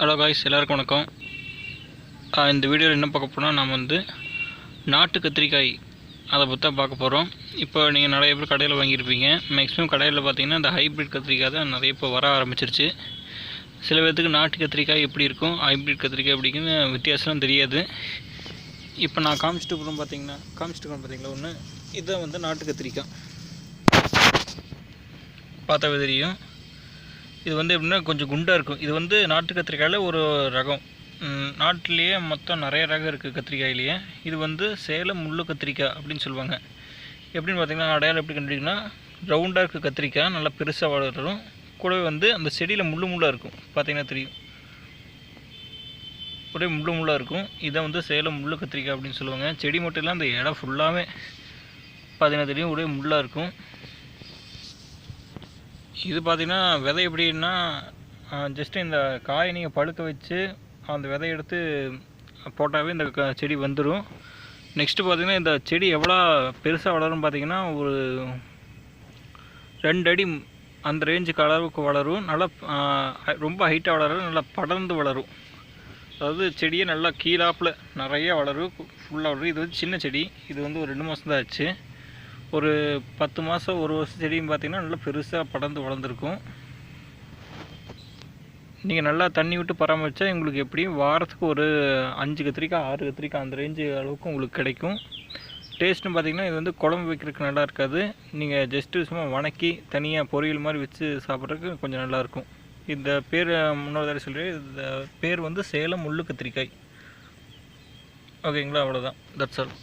Hello guys எல்லாருக்கும் வணக்கம். இந்த வீடியோவில் என்ன பார்க்க போனால் நாம் வந்து நாட்டு கத்திரிக்காய் அதை பற்றி தான் பார்க்க போகிறோம் இப்போ நீங்கள் நிறைய பேர் கடையில் வாங்கியிருப்பீங்க. மேக்ஸிமம் கடையில் பார்த்தீங்கன்னா இந்த ஹைப்ரிட் கத்திரிக்காய் தான் நிறைய இப்போ வர ஆரம்பிச்சிருச்சு. சில பேர்த்துக்கு நாட்டு கத்திரிக்காய் எப்படி இருக்கும் ஹைப்ரிட் கத்திரிக்காய் எப்படின்னு வித்தியாசம் தெரியாது. இப்போ நான் காமிச்சிட்டு போகிறோம் பார்த்தீங்கன்னா காமிச்சிட்டு இருக்கோம் பார்த்தீங்களா? ஒன்று இதுதான் வந்து நாட்டு கத்திரிக்காய். பார்த்தாவே தெரியும். இது வந்து எப்படின்னா கொஞ்சம் குண்டாக இருக்கும். இது வந்து நாட்டு கத்திரிக்காயில் ஒரு ரகம். நாட்டிலேயே மொத்தம் நிறைய ரகம் இருக்குது கத்திரிக்காயிலேயே. இது வந்து சேலம் முள்ளு கத்திரிக்காய் அப்படின்னு சொல்லுவாங்க. எப்படின்னு பார்த்தீங்கன்னா அடையாளம் எப்படி கண்டுபிடிக்கணும்னா ரவுண்டாக இருக்குது கத்திரிக்காய் நல்லா பெருசாக வளரும். கூடவே வந்து அந்த செடியில் முள்ளு முள்ளாக இருக்கும். பார்த்தீங்கன்னா தெரியும். ஒரே முள்ளு முள்ளாக இருக்கும். இதை வந்து சேலம் முள்ளு கத்திரிக்காய் அப்படின்னு சொல்லுவாங்க. செடி மட்டும் இல்லை அந்த இடம் ஃபுல்லாகவே பார்த்தீங்கன்னா தெரியும். ஒரே முள்ளாக இருக்கும். இது பார்த்திங்கன்னா விதை எப்படின்னா ஜஸ்ட்டு இந்த காயை நீங்கள் பழுக்க வச்சு அந்த விதைய எடுத்து போட்டாவே இந்த க- செடி வந்துடும் நெக்ஸ்ட்டு பார்த்தீங்கன்னா இந்த செடி எவ்வளோ பெருசாக வளரும் பார்த்திங்கன்னா ஒரு ரெண்டு அடி அந்த ரேஞ்சுக்கு அளவுக்கு வளரும். நல்லா ரொம்ப ஹைட்டாக வளரும் நல்லா படர்ந்து வளரும். அதாவது செடியே நல்லா கீழாப்பில் நிறைய வளரும் ஃபுல்லாக வளரும். இது வந்து சின்ன செடி இது வந்து ஒரு ரெண்டு மாதம் தான் ஆச்சு. ஒரு பத்து மாதம் ஒரு வருஷம் செடியும் பார்த்தீங்கன்னா நல்லா பெருசாக படர்ந்து வளர்ந்துருக்கும். நீங்கள் நல்லா தண்ணி விட்டு பராமரித்தா உங்களுக்கு எப்படியும் வாரத்துக்கு ஒரு அஞ்சு கத்திரிக்காய் ஆறு கத்திரிக்காய் அந்த ரேஞ்சு அளவுக்கு உங்களுக்கு கிடைக்கும். டேஸ்ட்னு பார்த்தீங்கன்னா இது வந்து குழம்பு வைக்கிறதுக்கு நல்லா இருக்காது. நீங்கள் ஜஸ்ட்டு சும்மா வணக்கி தனியாக பொரியல் மாதிரி வச்சு சாப்பிட்றதுக்கு கொஞ்சம் நல்லாயிருக்கும் இந்த பேர் முன்னோர் தடவை சொல்கிறேன் இந்த பேர் வந்து சேலம் முள்ளு கத்திரிக்காய். ஓகேங்களா? அவ்வளோதான் தட்ஸ் ஆல்